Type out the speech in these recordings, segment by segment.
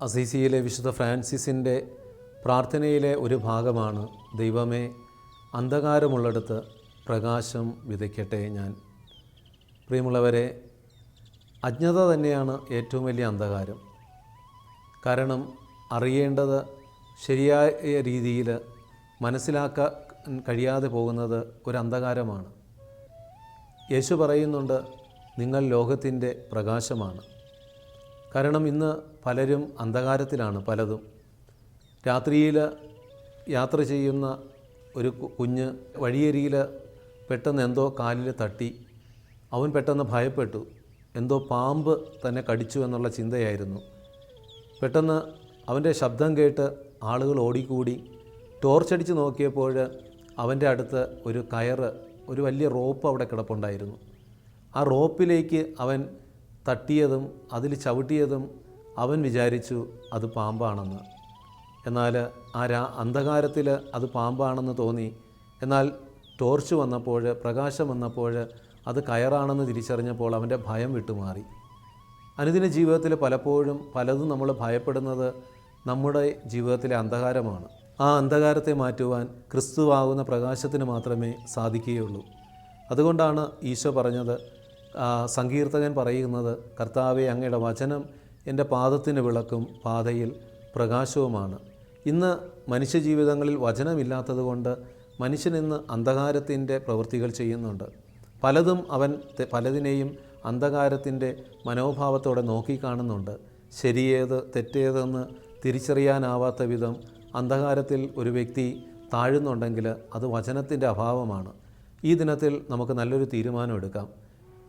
അസീസിയിലെ വിശുദ്ധ ഫ്രാൻസിസിന്റെ പ്രാർത്ഥനയിലെ ഒരു ഭാഗമാണ് ദൈവമേ അന്ധകാരമുള്ളിടത്ത് പ്രകാശം വിതയ്ക്കട്ടെ ഞാൻ. പ്രിയമുള്ളവരെ അജ്ഞത തന്നെയാണ് ഏറ്റവും വലിയ അന്ധകാരം. കാരണം അറിയേണ്ടത് ശരിയായ രീതിയിൽ മനസ്സിലാക്കാൻ കഴിയാതെ പോകുന്നത് ഒരു അന്ധകാരമാണ് യേശു പറയുന്നുണ്ട് നിങ്ങൾ ലോകത്തിന്റെ പ്രകാശമാണ്. കാരണം ഇന്ന് പലരും അന്ധകാരത്തിലാണ് പലതും. രാത്രിയിൽ യാത്ര ചെയ്യുന്ന ഒരു കുഞ്ഞ് വഴിയരിയിൽ പെട്ടെന്ന് എന്തോ കാലിൽ തട്ടി. അവൻ പെട്ടെന്ന് ഭയപ്പെട്ടു. എന്തോ പാമ്പ് തന്നെ കടിച്ചു എന്നുള്ള ചിന്തയായിരുന്നു. പെട്ടെന്ന് അവന്റെ ശബ്ദം കേട്ട് ആളുകൾ ഓടിക്കൂടി. ടോർച്ചടിച്ച് നോക്കിയപ്പോൾ അവന്റെ അടുത്ത് ഒരു കയറ് ഒരു വലിയ റോപ്പ് അവിടെ കിടപ്പുണ്ടായിരുന്നു. ആ റോപ്പിലേക്ക് അവൻ തട്ടിയതും അതിൽ ചവിട്ടിയതും അവൻ വിചാരിച്ചു അത് പാമ്പാണെന്ന്. എന്നാൽ ആ രാ അന്ധകാരത്തിൽ അത് പാമ്പാണെന്ന് തോന്നി. എന്നാൽ ടോർച്ച് വന്നപ്പോൾ പ്രകാശം വന്നപ്പോൾ അത് കയറാണെന്ന് തിരിച്ചറിഞ്ഞപ്പോൾ അവന്റെ ഭയം വിട്ടുമാറി. അനുദിന ജീവിതത്തിൽ പലപ്പോഴും പലതും നമ്മൾ ഭയപ്പെടുന്നത് നമ്മുടെ ജീവിതത്തിലെ അന്ധകാരമാണ്. ആ അന്ധകാരത്തെ മാറ്റുവാൻ ക്രിസ്തുവാകുന്ന പ്രകാശത്തിന് മാത്രമേ സാധിക്കുകയുള്ളൂ. അതുകൊണ്ടാണ് ഈശോ പറഞ്ഞത് സങ്കീർത്തകൻ പറയുന്നത് കർത്താവെ അങ്ങയുടെ വചനം എന്റെ പാദത്തിന് വിളക്കും പാതയിൽ പ്രകാശവുമാണ്. ഇന്ന് മനുഷ്യജീവിതങ്ങളിൽ വചനമില്ലാത്തതുകൊണ്ട് മനുഷ്യൻ ഇന്ന് അന്ധകാരത്തിന്റെ പ്രവൃത്തികൾ ചെയ്യുന്നുണ്ട്. പലതും അവൻ പലതിനെയും അന്ധകാരത്തിന്റെ മനോഭാവത്തോടെ നോക്കിക്കാണുന്നുണ്ട്. ശരിയേത് തെറ്റേതെന്ന് തിരിച്ചറിയാനാവാത്ത വിധം അന്ധകാരത്തിൽ ഒരു വ്യക്തി താഴുന്നുണ്ടെങ്കിൽ അത് വചനത്തിന്റെ അഭാവമാണ്. ഈ ദിനത്തിൽ നമുക്ക് നല്ലൊരു തീരുമാനം എടുക്കാം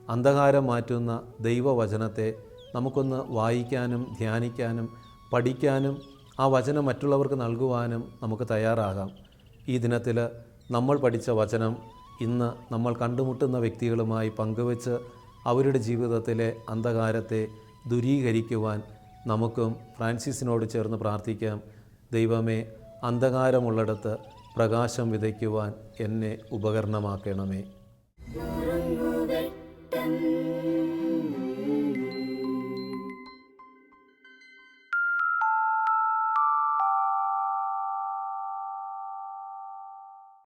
അന്ധകാരം മാറ്റുന്ന ദൈവവചനത്തെ നമുക്കൊന്ന് വായിക്കാനും ധ്യാനിക്കാനും പഠിക്കാനും ആ വചനം മറ്റുള്ളവർക്ക് നൽകുവാനും നമുക്ക് തയ്യാറാകാം. ഈ ദിനത്തിൽ നമ്മൾ പഠിച്ച വചനം ഇന്ന് നമ്മൾ കണ്ടുമുട്ടുന്ന വ്യക്തികളുമായി പങ്കുവച്ച് അവരുടെ ജീവിതത്തിലെ അന്ധകാരത്തെ ദുരീകരിക്കുവാൻ നമുക്കും ഫ്രാൻസിസിനോട് ചേർന്ന് പ്രാർത്ഥിക്കാം. ദൈവമേ അന്ധകാരമുള്ളിടത്ത് പ്രകാശം വിതയ്ക്കുവാൻ എന്നെ ഉപകരണമാക്കണമേ.